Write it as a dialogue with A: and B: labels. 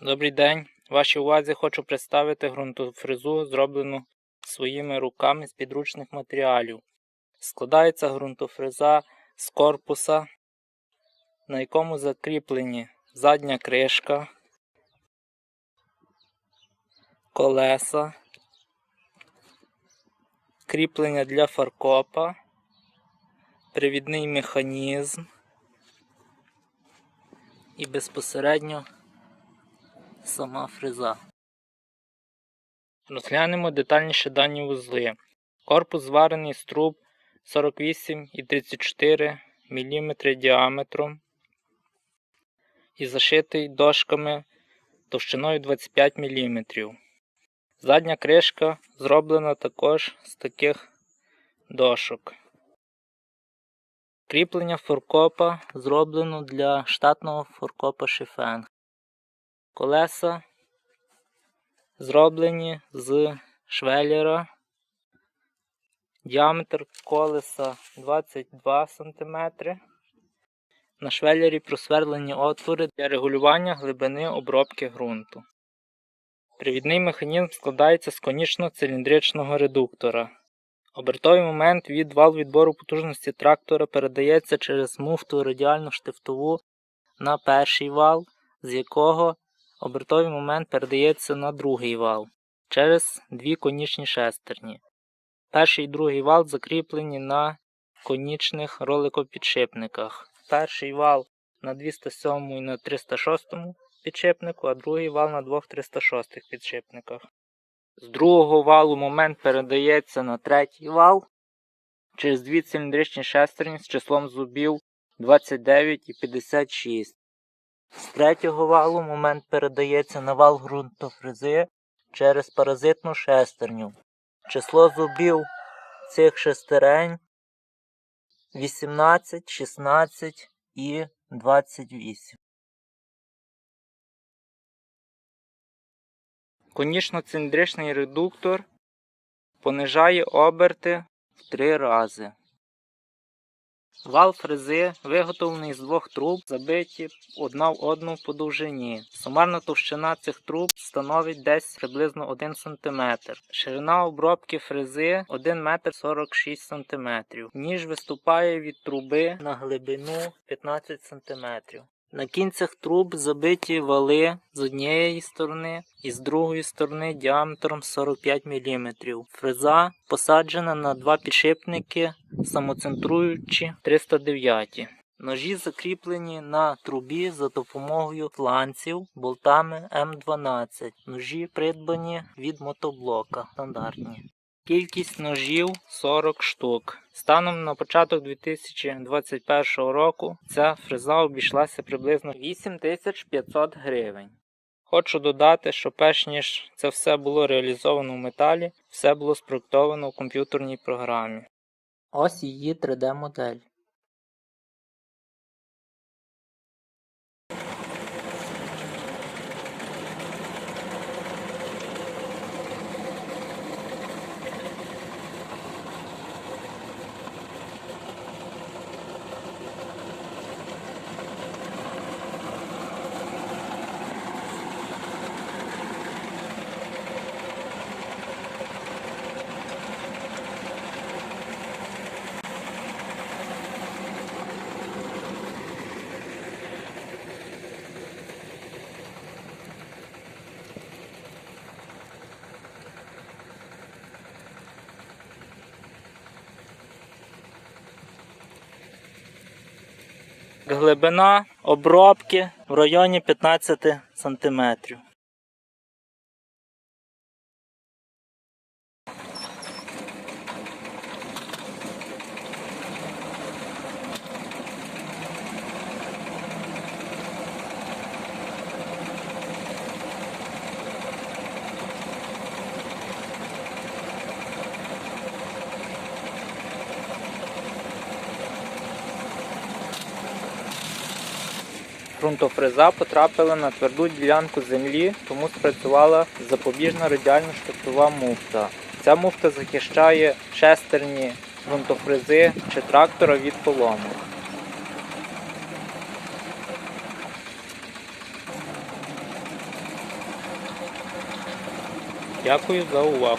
A: Добрий день. Вашій увазі хочу представити ґрунтофрезу, зроблену своїми руками з підручних матеріалів. Складається ґрунтофреза з корпуса, на якому закріплені задня кришка, колеса, кріплення для фаркопа, привідний механізм і безпосередньо сама фреза. Розглянемо детальніше дані вузли. Корпус зварений з труб 48 і 34 мм діаметром і зашитий дошками товщиною 25 мм. Задня кришка зроблена також з таких дошок. Кріплення форкопа зроблено для штатного форкопа шифенг. Колеса зроблені з швеллера. Діаметр колеса 22 см. На швеллері просверлені отвори для регулювання глибини обробки ґрунту. Привідний механізм складається з конічно-циліндричного редуктора. Обертовий момент від вал відбору потужності трактора передається через муфту радіальну штифтову на перший вал, з якого обертовий момент передається на другий вал через дві конічні шестерні. Перший і другий вал закріплені на конічних роликопідшипниках. Перший вал на 207 і на 306 підшипнику, а другий вал на двох 306 підшипниках. З другого валу момент передається на третій вал через дві циліндричні шестерні з числом зубів 29 і 56. З третього валу момент передається на вал ґрунтофрези через паразитну шестерню. Число зубів цих шестерень 18, 16 і 28. Конічно-циліндричний редуктор понижає оберти в три рази. Вал фрези виготовлений з двох труб, забиті одна в одну по довжині. Сумарна товщина цих труб становить десь приблизно 1 см. Ширина обробки фрези 1 метр 46 см. Ніж виступає від труби на глибину 15 см. На кінцях труб забиті вали з однієї сторони і з другої сторони діаметром 45 мм. Фреза посаджена на два підшипники, самоцентруючі 309. Ножі закріплені на трубі за допомогою фланців болтами М12. Ножі придбані від мотоблока стандартні. Кількість ножів 40 штук. Станом на початок 2021 року ця фреза обійшлася приблизно 8500 гривень. Хочу додати, що перш ніж це все було реалізовано в металі, все було спроектовано в комп'ютерній програмі. Ось її 3D-модель. Глибина обробки в районі 15 см. ґрунтофреза потрапила на тверду ділянку землі, тому спрацювала запобіжна радіально штатова муфта. Ця муфта захищає шестерні ґрунтофрези чи трактора від поломок. Дякую за увагу.